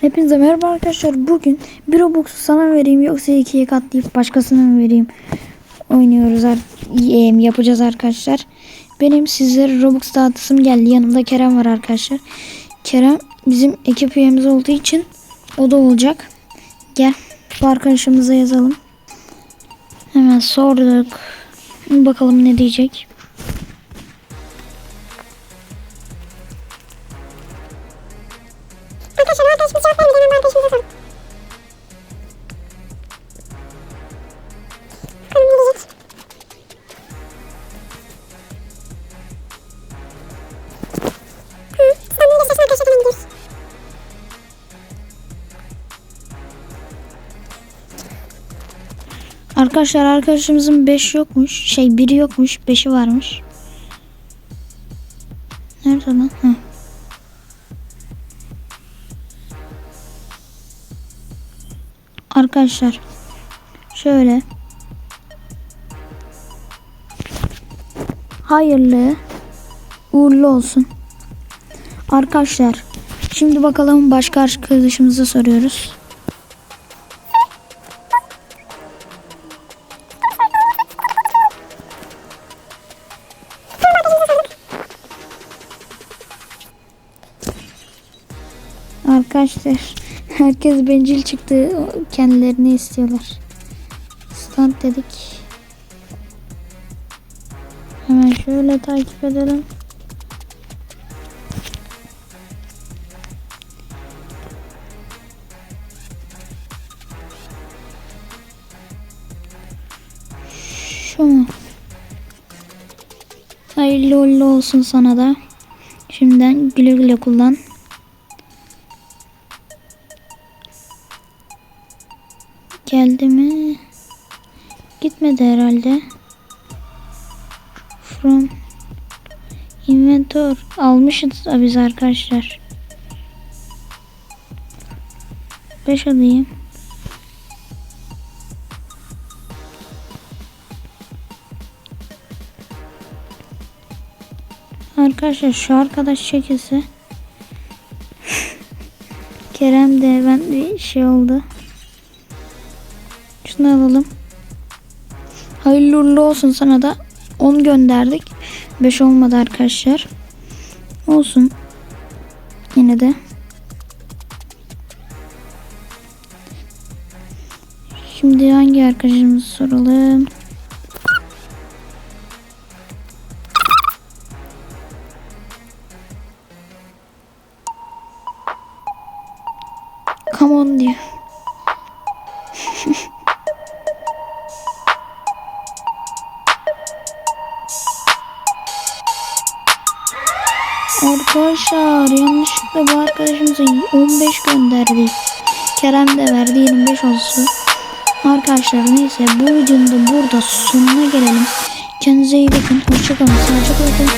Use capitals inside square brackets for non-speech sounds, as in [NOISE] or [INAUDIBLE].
Hepinize merhaba arkadaşlar. Bugün bir Robux'u sana vereyim yoksa ikiye katlayıp başkasına mı vereyim? Oynuyoruz em, yapacağız arkadaşlar. Benim sizlere Robux dağıtısım geldi. Yanımda Kerem var arkadaşlar. Kerem bizim ekip üyemiz olduğu için o da olacak. Gel arkadaşımıza yazalım. Hemen sorduk. Bakalım ne diyecek. Arkadaşlar o arkadaşımız cevap. Hemen bu arkadaşımıza gidiyoruz. Arkadaşlar arkadaşımızın 5 yokmuş. Şey biri yokmuş. 5'i varmış. Nerede lan? Heh. Arkadaşlar şöyle hayırlı uğurlu olsun. Arkadaşlar şimdi bakalım başka arkadaşımıza soruyoruz. Arkadaşlar herkes bencil çıktı. Kendilerini istiyorlar. Stand dedik. Hemen şöyle takip edelim. Şu mu? Hayırlı olsun sana da. Şimdiden güle güle kullan. Geldi mi? Gitmedi herhalde. From Inventor almışız biz arkadaşlar. 5 alayım. Arkadaşlar şu arkadaş çekilse [LAUGHS] Kerem de ben bir şey oldu. Şunu alalım. Hayırlı uğurlu olsun sana da 10 gönderdik. 5 olmadı arkadaşlar. Olsun. Yine de. Şimdi hangi arkadaşımızı soralım? Come on diyor. Arkadaşlar yanlışlıkla bu arkadaşımıza 15 gönderdik. Kerem de verdi 25 olsun. Arkadaşlar neyse bu videonun da burada sonuna gelelim. Kendinize iyi bakın. Hoşçakalın. Sağlıcakla kalın.